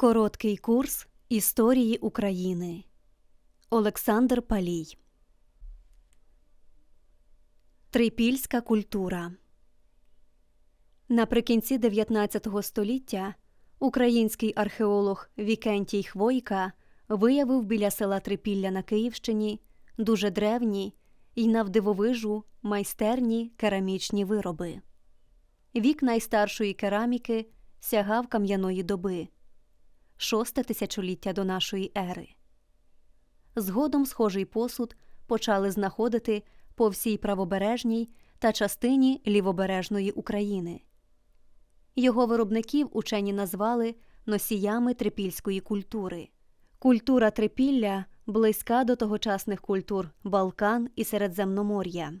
Короткий курс історії України. Олександр Палій. Трипільська культура. Наприкінці 19 століття український археолог Вікентій Хвойка виявив біля села Трипілля на Київщині дуже древні і навдивовижу майстерні керамічні вироби. Вік найстаршої кераміки сягав кам'яної доби шосте тисячоліття до нашої ери. Згодом схожий посуд почали знаходити по всій правобережній та частині лівобережної України. Його виробників учені назвали носіями трипільської культури. Культура трипілля близька до тогочасних культур Балкан і Середземномор'я.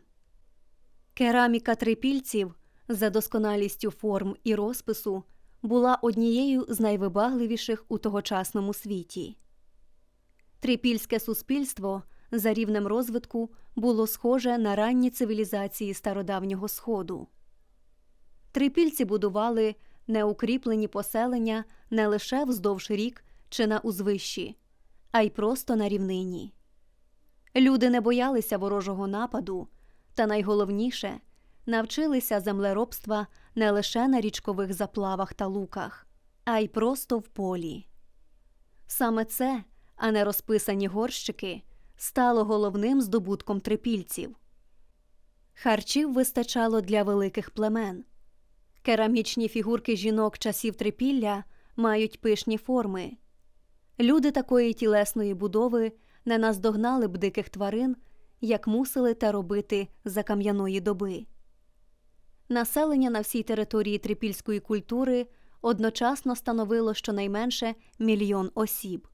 Кераміка трипільців за досконалістю форм і розпису була однією з найвибагливіших у тогочасному світі. Трипільське суспільство за рівнем розвитку було схоже на ранні цивілізації стародавнього сходу. Трипільці будували неукріплені поселення не лише вздовж рік чи на узвищі, а й просто на рівнині. Люди не боялися ворожого нападу, та найголовніше навчилися землеробства не лише на річкових заплавах та луках, а й просто в полі. Саме це, а не розписані горщики, стало головним здобутком трипільців. Харчів вистачало для великих племен. Керамічні фігурки жінок часів трипілля мають пишні форми. Люди такої тілесної будови не наздогнали б диких тварин, як мусили те робити за кам'яної доби. Населення на всій території трипільської культури одночасно становило щонайменше мільйон осіб.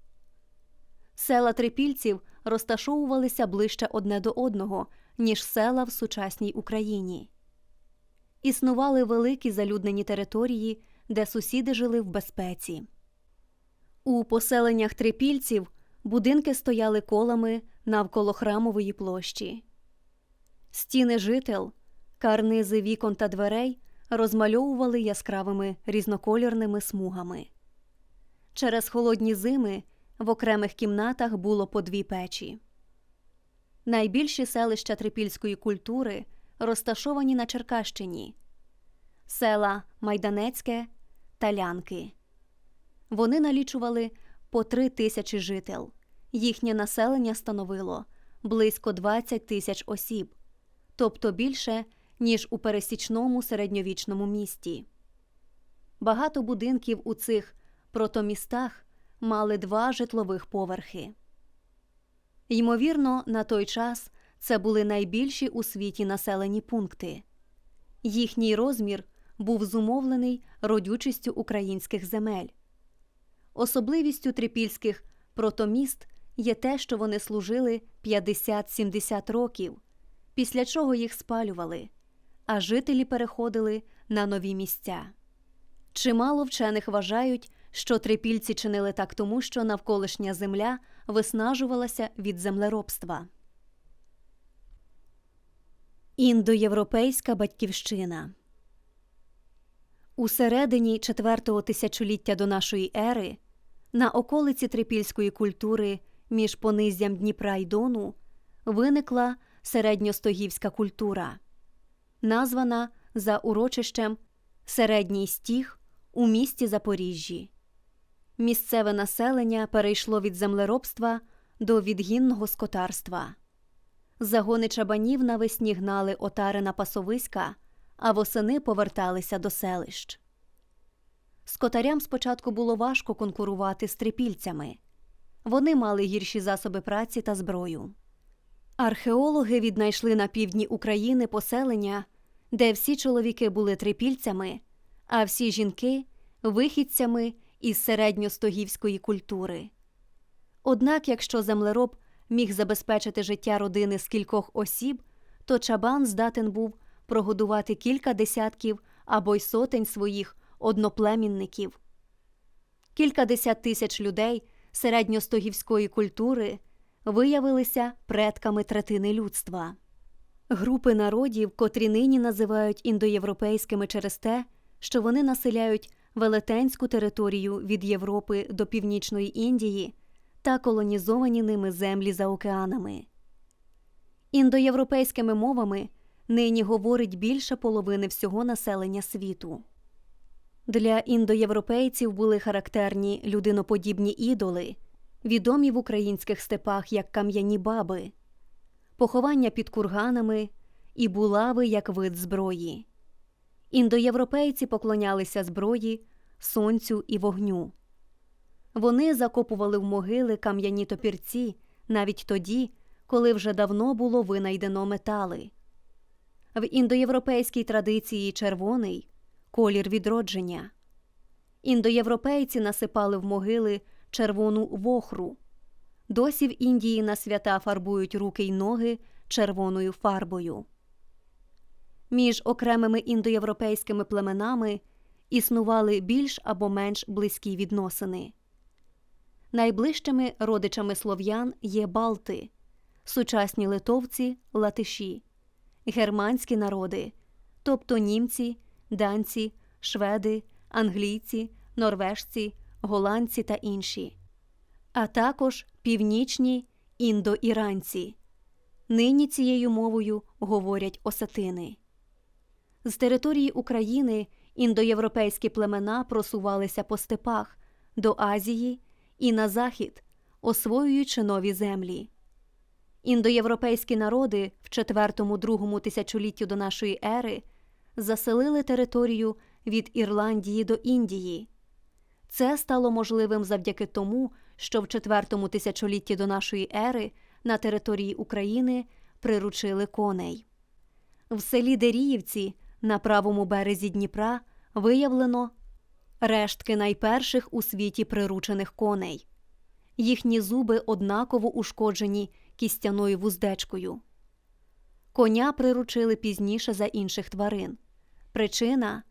Села трипільців розташовувалися ближче одне до одного, ніж села в сучасній Україні. Існували великі залюднені території, де сусіди жили в безпеці. У поселеннях трипільців будинки стояли колами навколо храмової площі. Стіни жител, карнизи вікон та дверей розмальовували яскравими різнокольорними смугами. Через холодні зими в окремих кімнатах було по дві печі. Найбільші селища трипільської культури розташовані на Черкащині села Майданецьке та Лянки. Вони налічували по три тисячі жител. Їхнє населення становило близько 20 тисяч осіб, тобто більше, ніж у пересічному середньовічному місті. Багато будинків у цих протомістах мали два житлових поверхи. Ймовірно, на той час це були найбільші у світі населені пункти. Їхній розмір був зумовлений родючістю українських земель. Особливістю трипільських протоміст є те, що вони служили 50-70 років, після чого їх спалювали, а жителі переходили на нові місця. Чимало вчених вважають, що трипільці чинили так тому, що навколишня земля виснажувалася від землеробства. Індоєвропейська батьківщина у середині четвертого тисячоліття до нашої ери на околиці трипільської культури між понизям Дніпра й Дону виникла середньостогівська культура, названа за урочищем Середній стіг у місті Запоріжжі. Місцеве населення перейшло від землеробства до відгінного скотарства. Загони чабанів навесні гнали отари на пасовиська, а восени поверталися до селищ. Скотарям спочатку було важко конкурувати з трипільцями. Вони мали гірші засоби праці та зброю. Археологи віднайшли на півдні України поселення, де всі чоловіки були трипільцями, а всі жінки вихідцями із середньостогівської культури. Однак, якщо землероб міг забезпечити життя родини з кількох осіб, то чабан здатен був прогодувати кілька десятків або й сотень своїх одноплемінників. Кількадесят тисяч людей середньостогівської культури виявилися предками третини людства. Групи народів, котрі нині називають індоєвропейськими через те, що вони населяють велетенську територію від Європи до Північної Індії та колонізовані ними землі за океанами. Індоєвропейськими мовами нині говорить більше половини всього населення світу. Для індоєвропейців були характерні людиноподібні ідоли, відомі в українських степах як кам'яні баби, поховання під курганами і булави як вид зброї. Індоєвропейці поклонялися зброї, сонцю і вогню. Вони закопували в могили кам'яні топірці навіть тоді, коли вже давно було винайдено метали. В індоєвропейській традиції червоний колір відродження. Індоєвропейці насипали в могили червону вохру. Досі в Індії на свята фарбують руки й ноги червоною фарбою. Між окремими індоєвропейськими племенами існували більш або менш близькі відносини. Найближчими родичами слов'ян є балти, сучасні литовці латиші, германські народи, тобто німці, данці, шведи, англійці, норвежці, голландці та інші, а також північні індоіранці. Нині цією мовою говорять осетини. З території України індоєвропейські племена просувалися по степах до Азії і на захід, освоюючи нові землі. Індоєвропейські народи в IV-II тисячоліттю до нашої ери заселили територію від Ірландії до Індії. Це стало можливим завдяки тому, що в IV тисячолітті до нашої ери на території України приручили коней. В селі Деріївці на правому березі Дніпра виявлено рештки найперших у світі приручених коней. Їхні зуби однаково ушкоджені кістяною вуздечкою. Коня приручили пізніше за інших тварин. Причина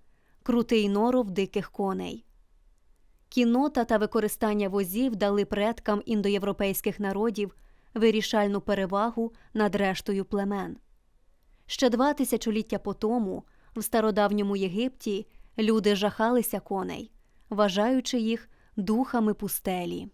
крутий норов диких коней. Кінота та використання возів дали предкам індоєвропейських народів вирішальну перевагу над рештою племен. Ще два тисячоліття по тому в стародавньому Єгипті люди жахалися коней, вважаючи їх духами пустелі.